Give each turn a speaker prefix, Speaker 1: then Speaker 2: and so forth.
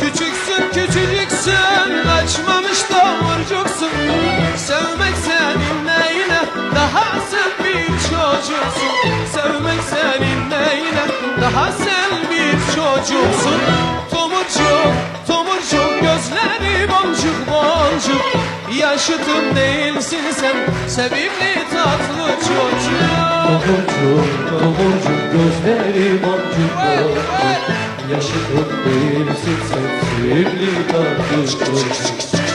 Speaker 1: Küçüksün küçücüksün Açmamış davurcuksun Sevmek senin neyine Daha sen bir çocuksun. Sevmek senin neyine Daha sen bir çocuksun. Tomurcuk tomurcuk Gözleri boncuk boncuk. Yaşıtım değilsin sen Sevimli tatlı çocuk.
Speaker 2: Tomurcuk, tomurcuk, gözleri boncuk boncuk Yaşıtım değilsin sen tatlı çocuk